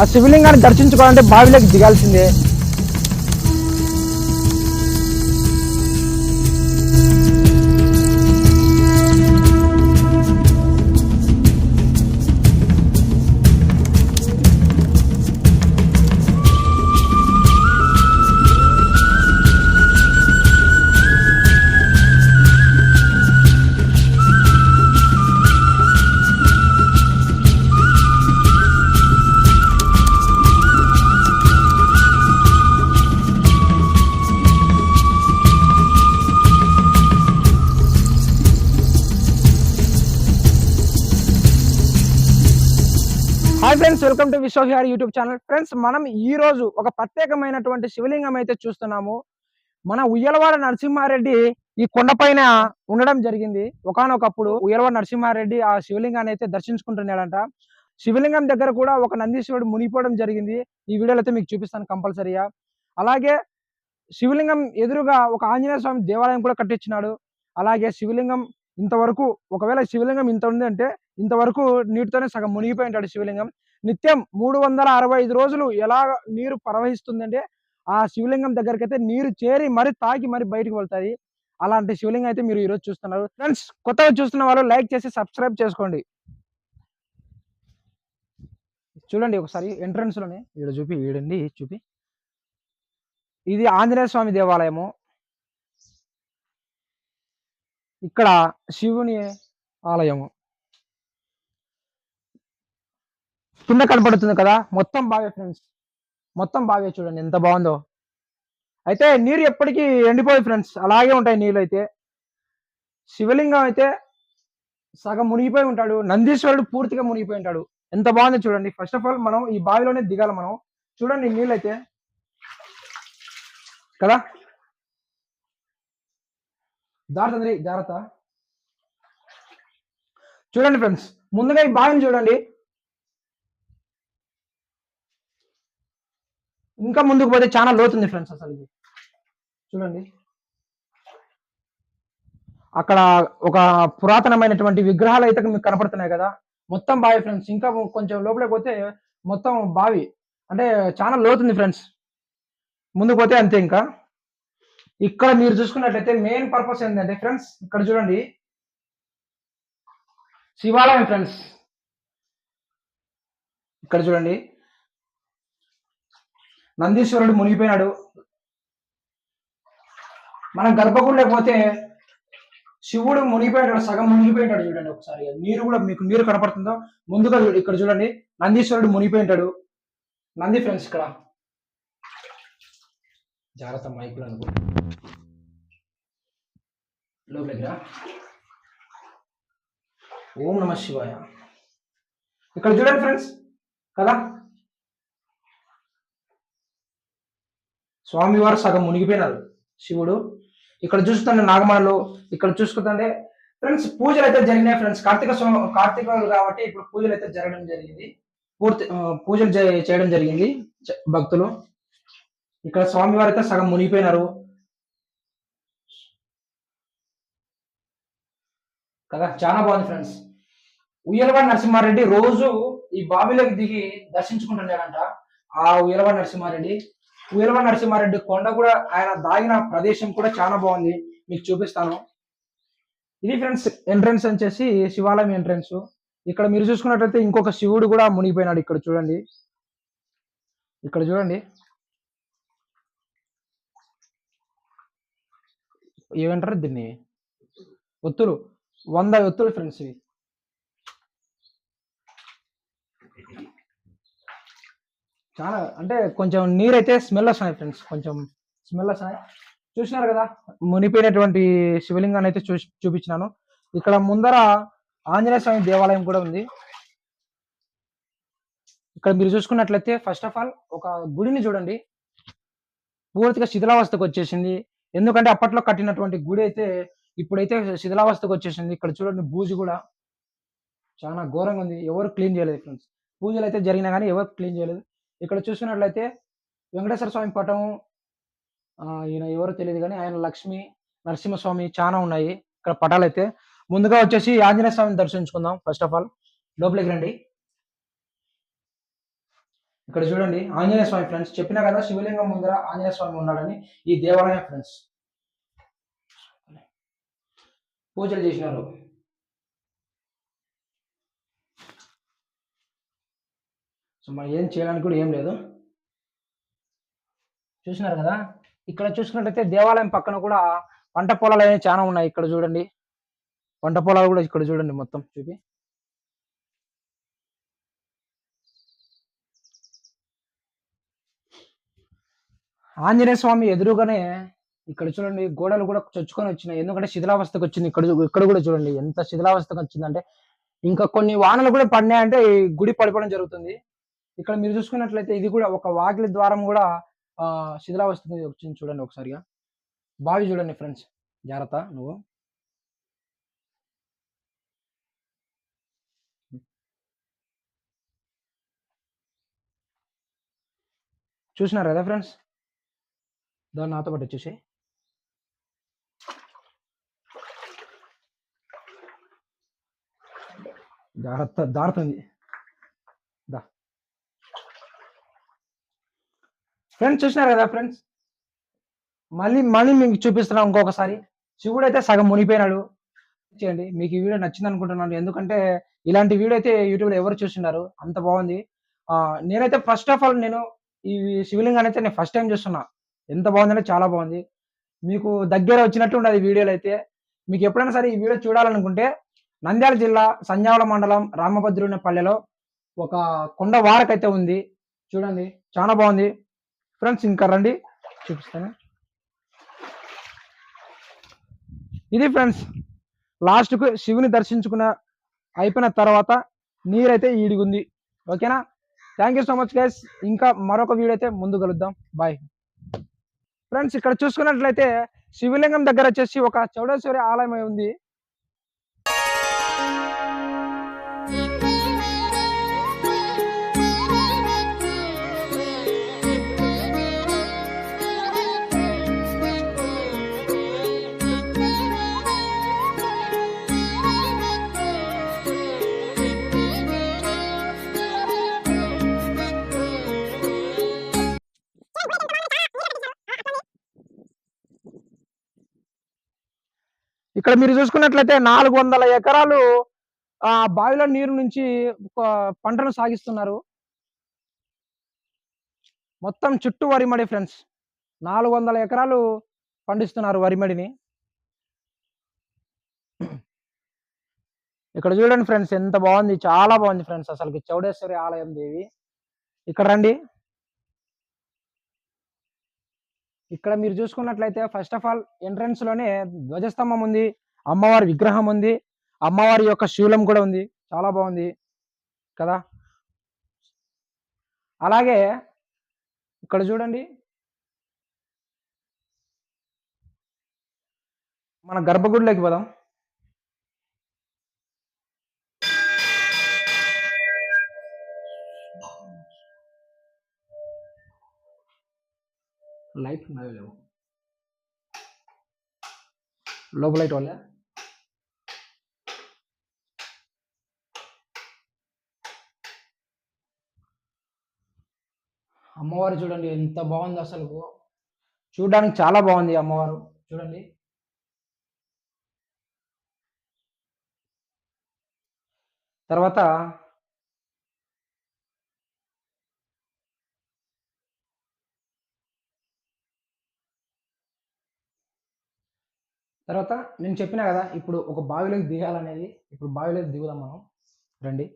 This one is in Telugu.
ఆ శివలింగాన్ని దర్శించుకోవాలంటే బావిలోకి దిగాల్సిందే. Friends welcome to Vishwavihar YouTube channel friends మనం ఈ రోజు ఒక ప్రత్యేకమైనటువంటి శివలింగం అయితే చూస్తున్నాము. మన ఉయ్యలవాడ నరసింహారెడ్డి ఈ కొండపైన ఉండడం జరిగింది. ఒకానొకప్పుడు ఉయ్యలవాడ నరసింహారెడ్డి ఆ శివలింగాన్ని అయితే దర్శించుకుంటున్నాడంట. శివలింగం దగ్గర కూడా ఒక నందీశ్వరుడు మునిగిపోవడం జరిగింది. ఈ వీడియోలో అయితే మీకు చూపిస్తాను కంపల్సరీగా. అలాగే శివలింగం ఎదురుగా ఒక ఆంజనేయ స్వామి దేవాలయం కూడా కట్టించినాడు. అలాగే శివలింగం ఇంతవరకు ఒకవేళ శివలింగం ఇంత ఉంది అంటే ఇంతవరకు నీటితోనే సగం మునిగిపోయి ఉంటాడు శివలింగం. నిత్యం మూడు వందల అరవై ఐదు రోజులు ఎలా నీరు ప్రవహిస్తుందంటే ఆ శివలింగం దగ్గరికి అయితే నీరు చేరి మరి తాకి మరి బయటకు వెళ్తాయి. అలాంటి శివలింగం అయితే మీరు ఈరోజు చూస్తున్నారు. ఫ్రెండ్స్ కొత్తగా చూస్తున్న వాళ్ళు లైక్ చేసి సబ్స్క్రైబ్ చేసుకోండి. చూడండి ఒకసారి ఎంట్రన్స్లోనే ఈడ చూపి ఈడండి చూపి. ఇది ఆంజనేయ స్వామి దేవాలయము. ఇక్కడ శివుని ఆలయము. కింద కనపడుతుంది కదా మొత్తం బావే ఫ్రెండ్స్ మొత్తం బావే చూడండి ఎంత బాగుందో. అయితే నీరు ఎప్పటికీ ఎండిపోయి ఫ్రెండ్స్ అలాగే ఉంటాయి నీళ్ళు అయితే. శివలింగం అయితే సగం మునిగిపోయి ఉంటాడు. నందీశ్వరుడు పూర్తిగా మునిగిపోయి ఉంటాడు. ఎంత బాగుందో చూడండి. ఫస్ట్ ఆఫ్ ఆల్ మనం ఈ బావిలోనే దిగాలి మనం. చూడండి నీళ్ళు అయితే. కదా? జాగ్రత్త జాగ్రత్త. చూడండి ఫ్రెండ్స్ ముందుగా ఈ బావిని చూడండి. ఇంకా ముందుకు పోతే చాలా లోతుంది ఫ్రెండ్స్ అసలు ఇది. చూడండి. అక్కడ ఒక పురాతనమైనటువంటి విగ్రహాలు అయితే మీకు కనపడుతున్నాయి కదా. మొత్తం బావి ఫ్రెండ్స్ ఇంకా కొంచెం లోపలికి పోతే మొత్తం బావి. అంటే చాలా లోతుంది ఫ్రెండ్స్ ముందుకు పోతే అంతే ఇంకా. ఇక్కడ మీరు చూసుకున్నట్లయితే మెయిన్ పర్పస్ ఏంటంటే ఫ్రెండ్స్ ఇక్కడ చూడండి. శివాలయం ఫ్రెండ్స్ ఇక్కడ చూడండి. నందీశ్వరుడు మునిగిపోయినాడు. మనం గర్భగుడిలోకి పోతే శివుడు మునిగిపోయినాడు సగం మునిగిపోయినాడు చూడండి ఒకసారి. నీరు కూడా మీకు నీరు కనపడుతుందో ముందుగా ఇక్కడ చూడండి. నందీశ్వరుడు మునిగిపోయింటాడు. నంది ఫ్రెండ్స్ ఇక్కడ. జాగ్రత్త మైకులు అనుకో. లోపలికి రా. ఓం నమ శివాయ. ఇక్కడ చూడండి ఫ్రెండ్స్. కదా? స్వామివారు సగం మునిగిపోయినారు. శివుడు ఇక్కడ చూస్తుంటే నాగమణలు ఇక్కడ చూసుకుంటే ఫ్రెండ్స్ పూజలు అయితే జరిగినాయి ఫ్రెండ్స్. కార్తీక స్వ- కాబట్టి ఇప్పుడు పూజలు అయితే జరగడం జరిగింది. పూర్తి పూజలు చేయడం జరిగింది భక్తులు. ఇక్కడ స్వామివారు అయితే సగం మునిగిపోయినారు. కదా చాలా బాగుంది ఫ్రెండ్స్. ఉయ్యలవాడి నరసింహారెడ్డి రోజు ఈ బావిలోకి దిగి దర్శించుకుంటున్నాడంట ఆ ఉయ్యలవాడి నరసింహారెడ్డి ఉయ్యలవాడి నరసింహారెడ్డి కొండ కూడా ఆయన దాగిన ప్రదేశం కూడా చాలా బాగుంది. మీకు చూపిస్తాను. ఇది ఫ్రెండ్స్ ఎంట్రన్స్ వచ్చేసి శివాలయం ఎంట్రన్స్. ఇక్కడ మీరు చూసుకున్నట్లయితే ఇంకొక శివుడు కూడా మునిగిపోయినాడు ఇక్కడ చూడండి. ఇక్కడ చూడండి. ఏమంటారు దీన్ని? ఒత్తులు. వంద ఒత్తులు ఫ్రెండ్స్ ఇవి. చాలా అంటే కొంచెం నీరైతే స్మెల్ వస్తున్నాయి ఫ్రెండ్స్ కొంచెం స్మెల్ వస్తున్నాయి. చూసినారు కదా మునిపోయినటువంటి శివలింగాన్ని అయితే చూ చూపించినాను. ఇక్కడ ముందర ఆంజనేయ స్వామి దేవాలయం కూడా ఉంది. ఇక్కడ మీరు చూసుకున్నట్లయితే ఫస్ట్ ఆఫ్ ఆల్ ఒక గుడిని చూడండి. పూర్తిగా శిథిలావస్థకు వచ్చేసింది. ఎందుకంటే అప్పట్లో కట్టినటువంటి గుడి అయితే ఇప్పుడైతే శిథిలావస్థకు వచ్చేసింది. ఇక్కడ చూడండి బూజు కూడా చాలా ఘోరంగా ఉంది. ఎవరు క్లీన్ చేయలేదు ఫ్రెండ్స్ పూజలు అయితే జరిగినా కానీ ఎవరు క్లీన్ చేయలేదు. ఇక్కడ చూసుకున్నట్లయితే వెంకటేశ్వర స్వామి పటం ఈయన ఎవరో తెలియదు కానీ ఆయన లక్ష్మి నరసింహస్వామి చాలా ఉన్నాయి ఇక్కడ పటాలు అయితే ముందుగా వచ్చేసి ఆంజనేయ స్వామిని దర్శించుకుందాం. ఫస్ట్ ఆఫ్ ఆల్ లోపలికి రండి. ఇక్కడ చూడండి ఆంజనేయ స్వామి ఫ్రెండ్స్ చెప్పినా కదా శివలింగం ముందర ఆంజనేయ స్వామి ఉన్నాడని ఈ దేవాలయం ఫ్రెండ్స్ పూజలు చేసినారు. సో మనం ఏం చేయడానికి కూడా ఏం లేదు. చూసినారు కదా? ఇక్కడ చూసుకున్నట్లయితే దేవాలయం పక్కన కూడా పంట పొలాలు అనేవి చాలా ఉన్నాయి. ఇక్కడ చూడండి. పంట పొలాలు కూడా ఇక్కడ చూడండి మొత్తం చూపి. ఆంజనేయ స్వామి ఎదురుగానే ఇక్కడ చూడండి గోడలు కూడా చొచ్చుకొని వచ్చినాయి. ఎందుకంటే శిథిలావస్థకు వచ్చింది. ఇక్కడ ఇక్కడ కూడా చూడండి ఎంత శిథిలావస్థకు వచ్చిందంటే ఇంకా కొన్ని వానలు కూడా పడినాయంటే ఈ గుడి పడిపోవడం జరుగుతుంది. ఇక్కడ మీరు చూసుకున్నట్లయితే ఇది కూడా ఒక వాకిలి ద్వారం కూడా శిథిలావస్థ వచ్చింది చూడండి ఒకసారిగా. బావి చూడండి ఫ్రెండ్స్. జాగ్రత్త నువ్వు. చూసినారు కదా ఫ్రెండ్స్? దాన్ని నాతో పాటు వచ్చేసి. జాగ్రత్త దారుతుంది ఫ్రెండ్స్ చూసినారు కదా ఫ్రెండ్స్ మళ్ళీ మళ్ళీ మీకు చూపిస్తున్నాం ఇంకొకసారి. శివుడు అయితే సగం మునిగిపోయినాడు. చేయండి. మీకు ఈ వీడియో నచ్చింది అనుకుంటున్నాను. ఎందుకంటే ఇలాంటి వీడియో అయితే యూట్యూబ్లో ఎవరు చూస్తున్నారు? అంత బాగుంది. నేనైతే ఫస్ట్ ఆఫ్ ఆల్ నేను ఈ శివలింగాన్ని అయితే నేను ఫస్ట్ టైం చూస్తున్నా. ఎంత బాగుందంటే చాలా బాగుంది. మీకు దగ్గర వచ్చినట్టు ఉండదు ఈ వీడియోలు అయితే. మీకు ఎప్పుడైనా సరే ఈ వీడియో చూడాలనుకుంటే నంద్యాల జిల్లా సంజావళ మండలం రామభద్రుని పల్లెలో ఒక కొండ వారకైతే ఉంది. చూడండి. చాలా బాగుంది. ఫ్రెండ్స్ ఇంకా రండి. చూపిస్తాను. ఇది ఫ్రెండ్స్ లాస్ట్కు శివుని దర్శించుకున్న అయిపోయిన తర్వాత నీరైతే ఈడిగుంది. ఓకేనా? Thank you so much guys ఇంకా మరొక వీడియో అయితే ముందు కలుద్దాం. బాయ్ ఫ్రెండ్స్ ఇక్కడ చూసుకున్నట్లయితే శివలింగం దగ్గర వచ్చేసి ఒక చౌడేశ్వరి ఆలయం ఉంది. ఇక్కడ మీరు చూసుకున్నట్లయితే నాలుగు వందల ఎకరాలు ఆ బావిలో నీరు నుంచి పంటను సాగిస్తున్నారు. మొత్తం చుట్టూ వరిమడి ఫ్రెండ్స్. నాలుగు వందల ఎకరాలు పండిస్తున్నారు వరిమడిని. ఇక్కడ చూడండి ఫ్రెండ్స్ ఎంత బాగుంది చాలా బాగుంది ఫ్రెండ్స్. అసలు చౌడేశ్వరి ఆలయం దేవి. ఇక్కడ రండి. ఇక్కడ మీరు చూసుకున్నట్లయితే ఫస్ట్ ఆఫ్ ఆల్ ఎంట్రన్స్లోనే ధ్వజస్తంభం ఉంది అమ్మవారి విగ్రహం ఉంది అమ్మవారి యొక్క శూలం కూడా ఉంది. చాలా బాగుంది కదా? అలాగే ఇక్కడ చూడండి. మన గర్భగుడిలోకి పోదాం. లైట్ ఉన్నవి లేవు. లోపల లైట్ వల్ల అమ్మవారు చూడండి ఎంత బాగుంది అసలు. చూడడానికి చాలా బాగుంది అమ్మవారు. చూడండి. తర్వాత తర్వాత నేను చెప్పినా కదా ఇప్పుడు ఒక బావిలోకి దిగాలనేది ఇప్పుడు బావిలోకి దిగుదాం మనం. రండి.